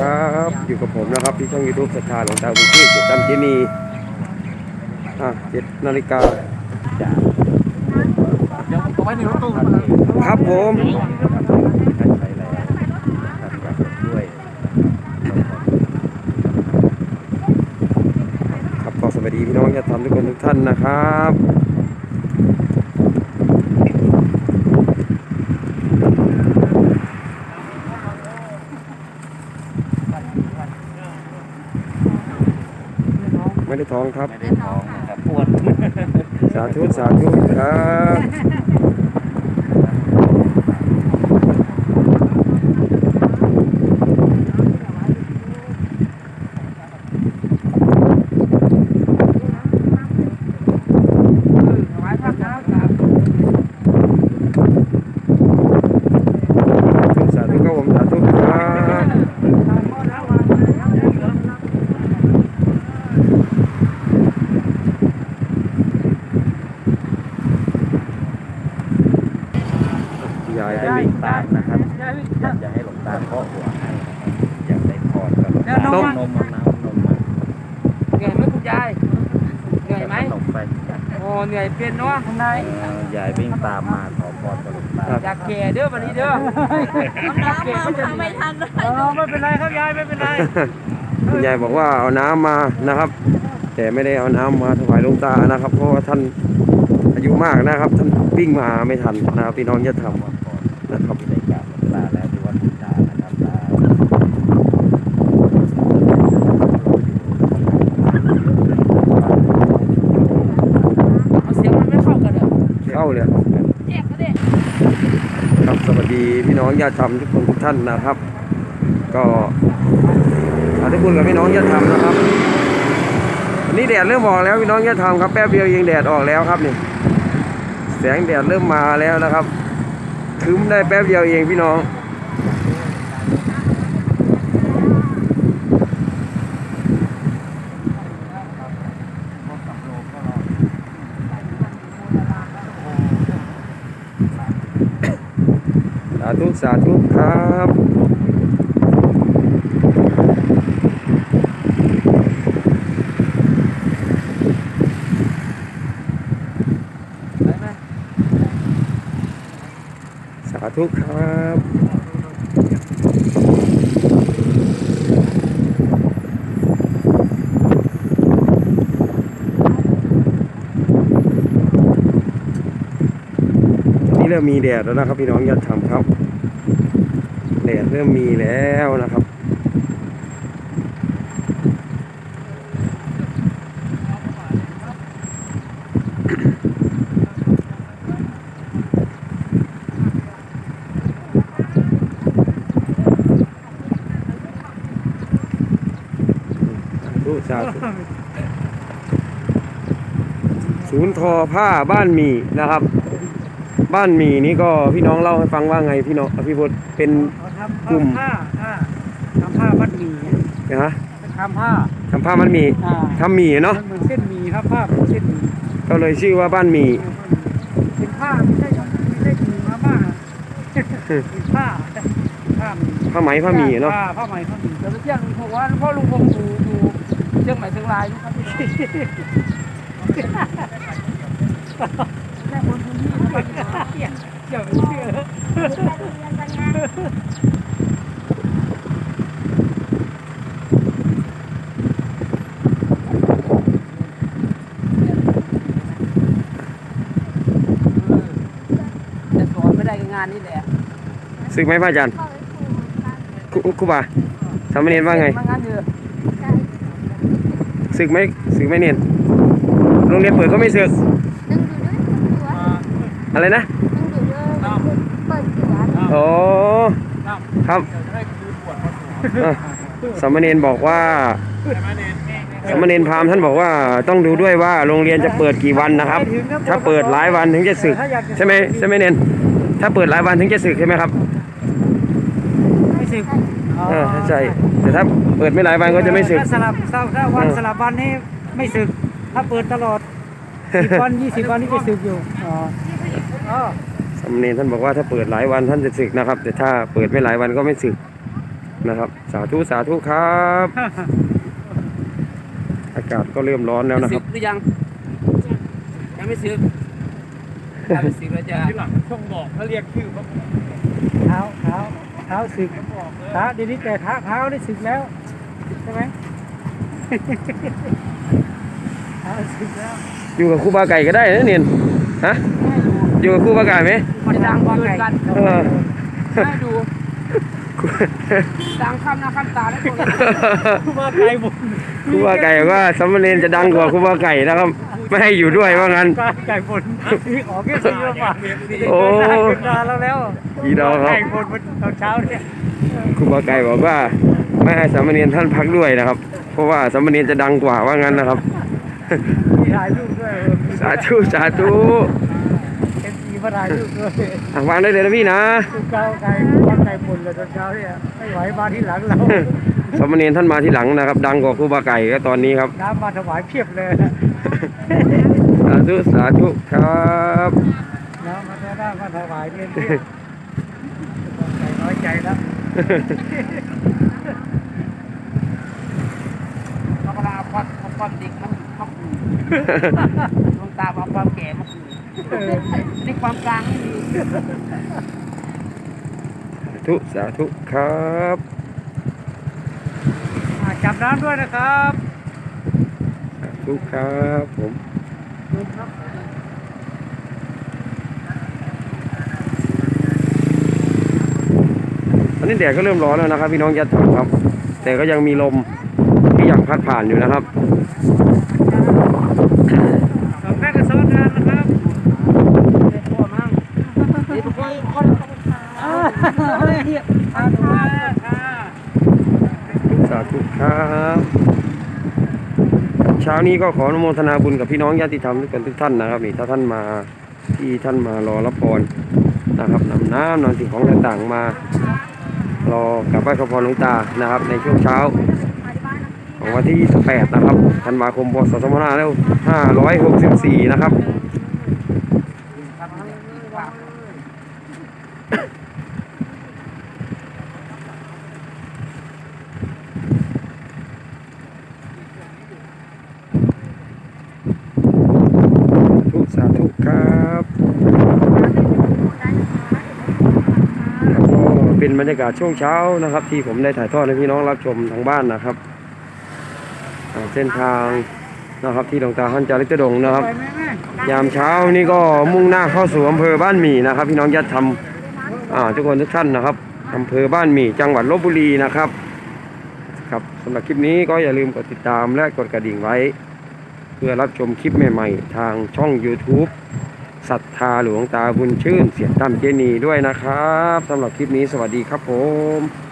ครับอยู่กับผมนะครับที่ช่องยูทูบสถานหลวงตาบุญที่เจ็ดตั้มเจนีอะเจ็ดนาฬิกาครับผมครับขอสวัสดีพี่น้องญาติธรรมทุกคนทุกท่านนะครับ ไม่ได้ท้องครับ ไม่ได้ท้องนะครับปวด สาธุสาธุครับ ไว้พักนะครับ สาธุครับผมสาธุครับยายได้ ให้ มี หลวงตามนะครับอยากจะให้หลวงตาเคาะหัวให้นะครับอยากได้พรกับหลวงตา ต้ม นมเอาน้ำนมมา เหนื่อ ยไหมคุณยาย เหนื่อยไหมขนมไปโอ้เหนื่อยเป็นเนาะข้างในเอ่อยายวิ่งตามมาขอพรกับหลวงตาอยากแก่เด้อวันนี้เด้อน้ำมาทำไม่ทันเลยเออไม่เป็นไรครับยายไม่เป็นไรคุณยายบอกว่าเอาน้ำมานะครับ แต่ไม่ได้เอาน้ำมาถวายหลวงตานะครับ เพราะว่าท่านอายุมากนะครับ ท่านวิ่งมาไม่ทันนะครับพี่น้องจะทขอพรำนะครับ ที่ได้กราบหลวงตาแล้วที่วัดหลวงตานะครับตา เอาเสียงมันไม่เข้ากันเด้อ เลยเจ็บครับสวัสดีพี่น้องญาติธรรมทุกคนทุกท่านนะครับ ก็ขอทุกคนกับพี่น้องญาติธรรมนะครับวันนี้แดดเริ่มออกแล้วพี่น้องญาติธรรมครับแป๊บเดียวเองแดดออกแล้วครับนี่แสงแดดเริ่มมาแล้วนะครับคึ้มได้แป๊บเดียวเองพี่น้อง สา ธุสาธุครับสาธุครับนี่เริ่มมีแดดแล้วนะครับพี่น้องยัดทำครับ แดดเริ่มมีแล้วนะครับ ศูนย์ทอผ้าบ้านมีนะครับ บ้านหมีนี่ก็พี่น้องเล่าให้ฟังว่าไงพี่น้องพี่พศเป็นกลุ่มทำผ้าผ้าทำผ้ามัดหมี่นะฮะทำผ้าทำผ้ามันหมีอ่าทำหมีเนาะเหมือนเส้นหมี่ครับผ้าเป็นเส้นหมี่ก็เลยชื่อว่าบ้านหมี เป็นผ้าไม่ใช่ไม่ใช่หมี่มาม่าเป็นผ้าผ้าหมี่ ผ้าไหมผ้าหมีเนาะผ้าผ้าไหมผ้าหมี่แต่เที่ยงลุงบอกว่าพ่อลุงคงอยู่อยู่เชียงใหม่เชียงรายนะครับ แค่คนพื้นที่เขาไปอย่าไปเชื่อแต่สอนไม่ได้กับงานนี่แหละสึกไหมพระอาจารย์ครูครูบาทำเนียนว่าไง มางานเยอะสึกไหมสึกไหมเนียนโรงเรียนเปิดก็ไม่สึกดึงดูด้วยตัว อะไรนะดึงดูด้วยเปิดตัวอ๋อครับอะสามเณรบอกว่าสามเณรพราหมณ์ท่านบอกว่าต้องดูด้วยว่าโรงเรียนจะเปิดกี่วันนะครับ ถ้าเปิดหลายวันถึงจะสึกใช่ไหมใช่ไหมเนนถ้าเปิดหลายวันถึงจะสึกใช่ไหมครับไม่สึกเออใช่แต่ถ้าเปิดไม่หลายวันก็จะไม่สึก ถ้าสลับเศร้าถ้าวันเออสลับวันนี่ไม่สึก ถ้าเปิดตลอดสิบวันยี่สิบวันนี่จะสึกอยู่อ๋ออ๋อ สามเณรท่านบอกว่าถ้าเปิดหลายวันท่านจะสึกนะครับ แต่ถ้าเปิดไม่หลายวันก็ไม่สึกนะครับ สาธุสาธุครับ อากาศก็เริ่มร้อนแล้วนะคสึรับ กหรือยัง ยังไม่สึกถ้าไม่สึกแล้วจะที่หลังช่องบอกเขาเรียกชื่อเท้าเท้าเท้าสึกเท้าเดี๋ยวนี้แต่เท้าเท้าได้สึกแล้วใช่ไหม เท้าสึกแล้วอยู่กับครูบาไก่ก็ได้นะเนียนฮะอยู่ กับครูบาไก่ไหมมันดังกว่าไก่เออให้ดูดังคำหน้าคำตาได้คนคือว่าไก่บุญครูบาไก่บอกว่าสามเณรจะดังกว่าครูบาไก่นะครับ ไม่ให้อยู่ด้วยว่างั้น ไก่บุญนี่ออกแค่สี่วันบาทโอ้ได้ขึ้นนานแล้วแล้วอีดอกครับ ไก่บุญตอนเช้าเนี่ยครูบาไก่บอกว่าไม่ให้สามเณรท่านพักด้วยนะครับ เพราะว่าสามเณรจะดังกว่าว่างั้นนะครับ มีถ่ายรูปด้วยเออสาธุสาธุเอ็ มซีมาถ่ายรูปด้วยอะวางได้เลยนะพี่นะคือเก้าไก่วันไก่บุญเลยตอนเช้าเนี่ยไม่ไหวมาที่หลังเราสามเณรท่านมาที่หลังนะครับ ดังกว่าครูบาไก่ก็ตอนนี้ครับน้ำมาถวายเพียบเลยสาธุสาธุครับน้ำมาถวายมาถวายเนี่ยเพียบไก่น้อยใจแล้วธรรมดาความความเด็กมันมันดวงตาเอาความแก่มา คืนนี่ความกลางไม่มีสาธุสาธุครับอ่าจับน้ำด้วยนะครับสาธุครับผมตอนนี้แดดก็เริ่มร้อนแล้วนะครับ พี่น้องยัดถังครับ แต่ก็ยังมีลมที่ยังพัดผ่านอยู่นะครับ สองแม่ก็ซ้อนงานนะครับ พ่อมั่งนี่ทุกคนคน อ่าเฮ้ยอ่าถูกแล้วค่ะ สาธุครับเช้านี้ก็ขออนุโมทนาบุญกับพี่น้องญาติธรรมทุกคนทุกท่านนะครับนี่ถ้าท่านมาที่ท่านมารอรับพรนะครับนำน้ำนำสิ่งของต่างๆมารอกราบไหว้ขอพรหลวงตานะครับ ในช่วงเช้า ของวันที่ 28 นะครับธันวาคมพศ2564 นะครับ ทุกสาธุครับก็เป็น บรรยากาศช่วงเช้านะครับ ที่ผมได้ถ่ายทอดให้พี่น้องรับชมทางบ้านนะครับเส้นทางนะครับที่หลวงตาท่านจาริกตดงนะครับ ยามเช้านี่ก็มุ่งหน้าเข้าสู่อำเภอบ้านหมี่นะครับ พี่น้องญาติธรรมอ่าทุกคนทุกท่านนะครับอำเภอบ้านหมี่จังหวัดลบบุรีนะครับ ครับสำหรับคลิปนี้ก็อย่าลืมกดติดตามและกดกระดิ่งไว้ เพื่อรับชมคลิปใหม่ ๆ ทางช่อง YouTube ศรัทธาหลวงตาบุญชื่น เสียงตั้มเจนีด้วยนะครับสำหรับคลิปนี้สวัสดีครับผม